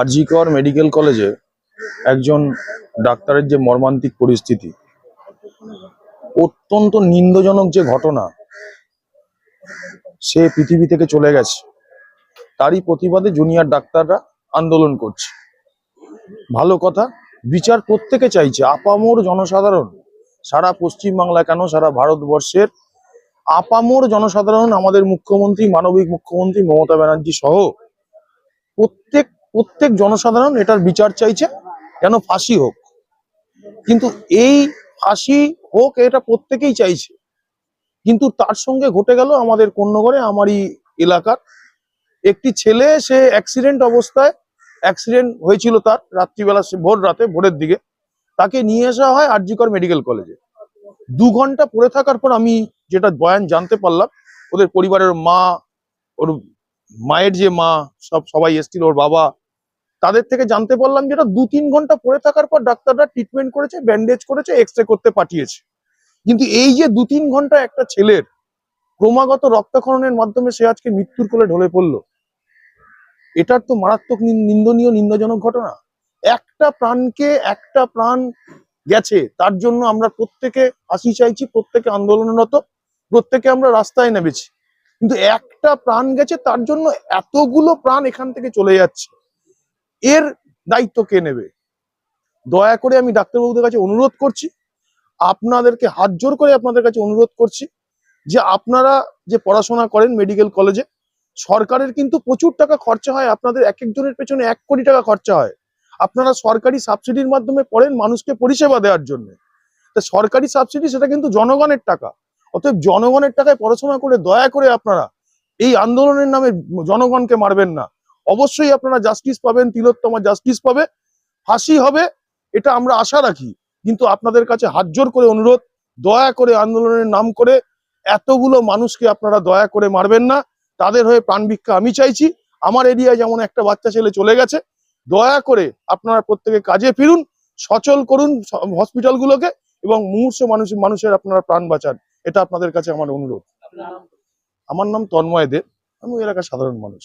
RG Kar medical কলেজে একজন ডাক্তারের যে মর্মান্তিক পরিস্থিতি। অত্যন্ত নিন্দজনক যে ঘটনা, সে পৃথিবী থেকে চলে গেছে। তারই প্রতিবাদে জুনিয়র ডাক্তাররা আন্দোলন করছে। ভালো কথা, বিচার প্রত্যেকে চাইছে। আপামোর জনসাধারণ, সারা পশ্চিমবাংলা কেন, সারা ভারতবর্ষের আপামোর জনসাধারণ, আমাদের মুখ্যমন্ত্রী, মানবিক মুখ্যমন্ত্রী মমতা ব্যানার্জি সহ প্রত্যেক প্রত্যেক জনসাধারণ এটার বিচার চাইছে, যেন ফাঁসি হোক। কিন্তু এই ফাঁসি হোক, এটা প্রত্যেকেই চাইছে। কিন্তু তার সঙ্গে ঘটে গেল আমাদের কন্যগড়ে, আমারই এলাকার। একটি ছেলে, সে অ্যাক্সিডেন্ট অবস্থায় অ্যাক্সিডেন্ট হয়েছিল তার রাত্রিবেলা ভোর রাতে, ভোরের দিকে। তাকে নিয়ে আসা হয় আরজিকর মেডিকেল কলেজে। দু ঘণ্টা পড়ে থাকার পর আমি যেটা বয়ান জানতে পারলাম, ওদের পরিবারের মা, ওর মায়ের যে মা, সব সবাই এসছিল, ওর বাবা তাদের থেকে জানতে পারলাম যেটা দু তিন ঘণ্টা পড়ে থাকার পর ডাক্তাররা ট্রিটমেন্ট করেছে ব্যান্ডেজ করেছে এক্স করতে পাঠিয়েছে। কিন্তু এই যে দু তিন ঘণ্টা একটা ছেলের ক্রমাগত রক্তক্ষরণের মাধ্যমে সে আজকে মৃত্যুর কোলে ঢলে পড়ল, এটার তো মারাত্মক নিন্দনীয়, নিন্দাজনক ঘটনা। একটা প্রাণকে একটা প্রাণ গেছে, তার জন্য আমরা প্রত্যেকে ফাঁসি চাইছি, প্রত্যেকে আন্দোলনরত, প্রত্যেকে আমরা রাস্তায় নেমেছি। কিন্তু একটা প্রাণ গেছে, তার জন্য এতগুলো প্রাণ এখান থেকে চলে যাচ্ছে। এর দায়িত্ব কে নেবে? দয়া করে আমি ডাক্তারবাবুদের কাছে অনুরোধ করছি, আপনাদেরকে হাত জোর করে আপনাদের কাছে অনুরোধ করছি যে আপনারা যে পড়াশোনা করেন মেডিকেল কলেজে, সরকারের কিন্তু প্রচুর টাকা খরচা হয়, আপনাদের এক একজনের পেছনে এক কোটি টাকা খরচা হয়। আপনারা সরকারি সাবসিডির মাধ্যমে পড়েন মানুষকে পরিষেবা দেওয়ার জন্য। তা সরকারি সাবসিডি সেটা কিন্তু জনগণের টাকা। অতএব জনগণের টাকায় পড়াশোনা করে দয়া করে আপনারা এই আন্দোলনের নামে জনগণকে মারবেন না। অবশ্যই আপনারা জাস্টিস পাবেন, তিলোত্তমা জাস্টিস পাবে, ফাঁসি হবে, এটা আমরা আশা রাখি। কিন্তু আপনাদের কাছে হাত জোর করে অনুরোধ, দয়া করে আন্দোলনের নাম করে এতগুলো মানুষকে আপনারা দয়া করে মারবেন না। তাদের হয়ে প্রাণ ভিক্ষা আমি চাইছি। আমার এরিয়ায় যেমন একটা বাচ্চা ছেলে চলে গেছে, দয়া করে আপনারা প্রত্যেকে কাজে ফিরুন, সচল করুন হসপিটালগুলোকে এবং মুহূর্ত মানুষ, মানুষের আপনারা প্রাণ বাঁচান। এটা আপনাদের কাছে আমার অনুরোধ। আমার নাম তন্ময় দেব আমি এলাকার সাধারণ মানুষ।